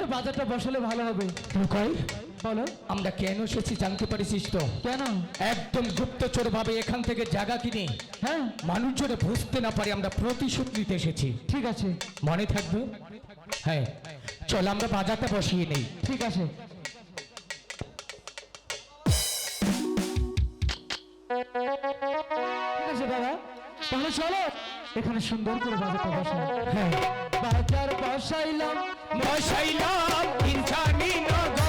কীভাবে বাজারটা বসালে ভালো হবে। বলো। আমরা কেন এসেছি জানতে পারিস তো? কেন? একদম গুপ্তচর ভাবে এখান থেকে জায়গা কিনে হ্যাঁ। মানুষ যেন বুঝতে না পারে আমরা প্রতিশোধ নিতে এসেছি। ঠিক আছে। মনে থাকবে? হ্যাঁ। চল আমরা বাজারটা বসিয়ে নেই। ঠিক আছে। ঠিক আছে দাদা তাহলে চলো। এখানে সুন্দর করে বাজারটা বসাই হ্যাঁ। বাজার বসাইলাম। বসাইলাম ইনসানি নগর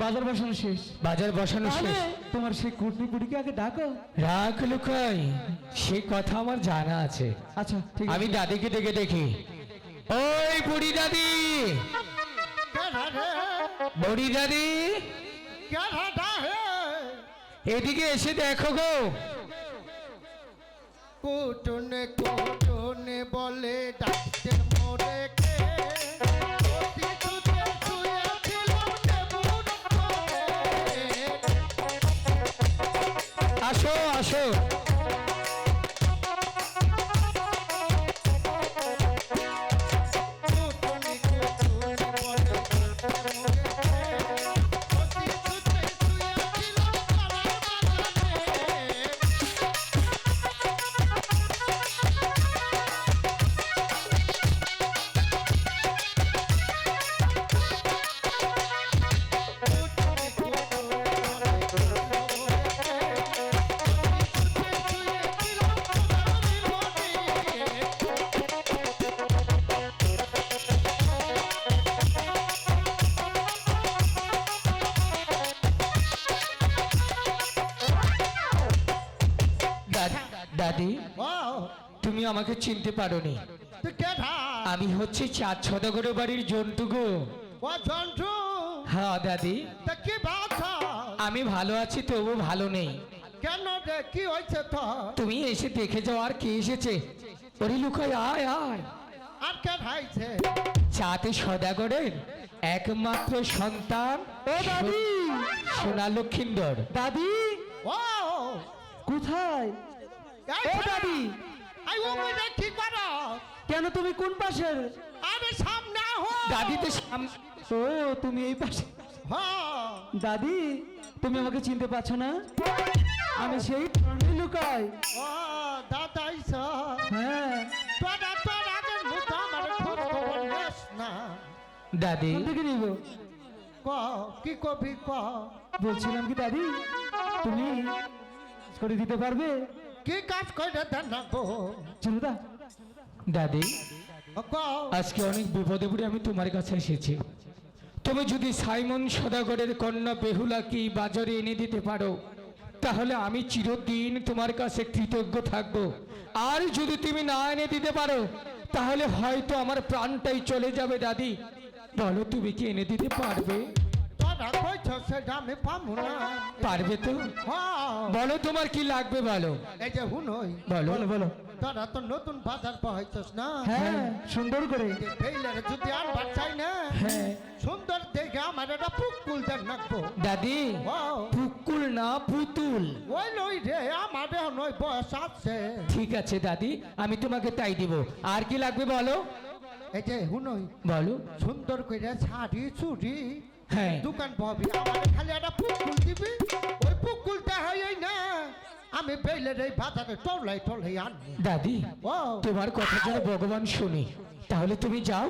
বাজার বসানো শেষ। বাজার বসানো শেষ। তোমার সেই কুটনি কুটিকে আগে ডাকো। রাখ লুকাই সে কথা আমার জানা আছে। আচ্ছা ঠিক আমি দাদিকে ডেকে দেখি। ওই বুড়ি দাদি! বুড়ি দাদি! এদিকে এসে দেখো গো। কুটনে কুটনে বলে ডাকতে আসো আসো। দাদি তুমি আমাকে চিনতে পারোনি। আমি হচ্ছে চাঁদ সদাগরের বাড়ির জন্টু গো। ও জন্টু হ্যাঁ দাদি। কি আমি ভালো আছি তবু ভালো নেই। কেন কি হয়েছে তো তুমি এসে দেখে যাও আর কে এসেছে। ওরে লুকাই আয় আয়। আর কে খাইছে চাঁদ সদাগরের একমাত্র সন্তান ও দাদি। সোনা লক্ষিন্দর। দাদি। ও কোথায়? ও দাদি এই ও মনে কি করো কেন তুমি কোন পাশের? আরে সামনে হো দাদি তো ও তুমি এই পাশে। হ্যাঁ দাদি তুমি আমাকে চিনতে পারছ না? আমি সেই লুকাই। ও হ্যাঁ। তোরা তোর আগের মতো আমার খোঁজ খবর নেস না। দাদি। কোন নিব? ক কি কবি ক? বলছিলাম কি দাদি তুমি করে দিতে পারবে? কি কাজ করে দেন না গো? চলো দাদি আজকে অনেক বিপদে পড়ে আমি তোমার কাছে এসেছি। তুমি যদি সাইমন সদাগরের কন্যা বেহুলাকে বাজারে এনে দিতে পারো তাহলে আমি চিরদিন তোমার কাছে কৃতজ্ঞ থাকব। আর যদি তুমি না এনে দিতে পারো তাহলে হয়তো আমার প্রাণটাই চলে যাবে দাদি। বলো তুমি কি এনে দিতে পারবে? তোরা সেটা আমি পাবো না পারবে তো? হ্যাঁ। বলো তোমার কি লাগবে বলো। এই যে হুনই বলো। বলো বলো। তোরা তো নতুন বাজার পাইছস না? হ্যাঁ সুন্দর করে। টেইলার যদি চাই না? হ্যাঁ। সুন্দর দেখে আমার একটা পুকুল দেখ নাকবো দাদি পুকুল না পুতুল। ওই লই রে আমার নয় বয়স আছে। ঠিক আছে দাদি আমি তোমাকে তাই দিব। আর কি লাগবে বলো? এই যে হুনই বলো। সুন্দর করে শাড়ি চুড়ি দোকান পাবি আমার খালি একটা পুকুল দিবি। ওই পুকুলটা হয় না আমি বেলের এই বাজারে টলাই টলাই আনব। দাদি তোমার কথা যেন ভগবান শুনি তাহলে তুমি যাও।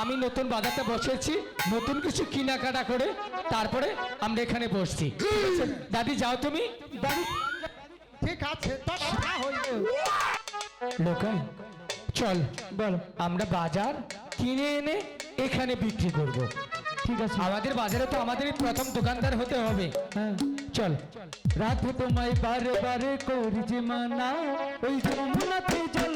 আমি নতুন বাজারটা বসেছি নতুন কিছু কেনাকাটা করে তারপরে আমরা এখানে বসছি। দাদি যাও তুমি। দাদি ঠিক আছে লোকাই চল বলো আমরা বাজার কিনে এনে এখানে বিক্রি করব। ঠিক আছে। আমাদের বাজারে তো আমাদের প্রথম দোকানদার হতে হবে। হ্যাঁ চল। রাত তোমায় বারে বারে করি যে মানা ওই যমুনাতে জল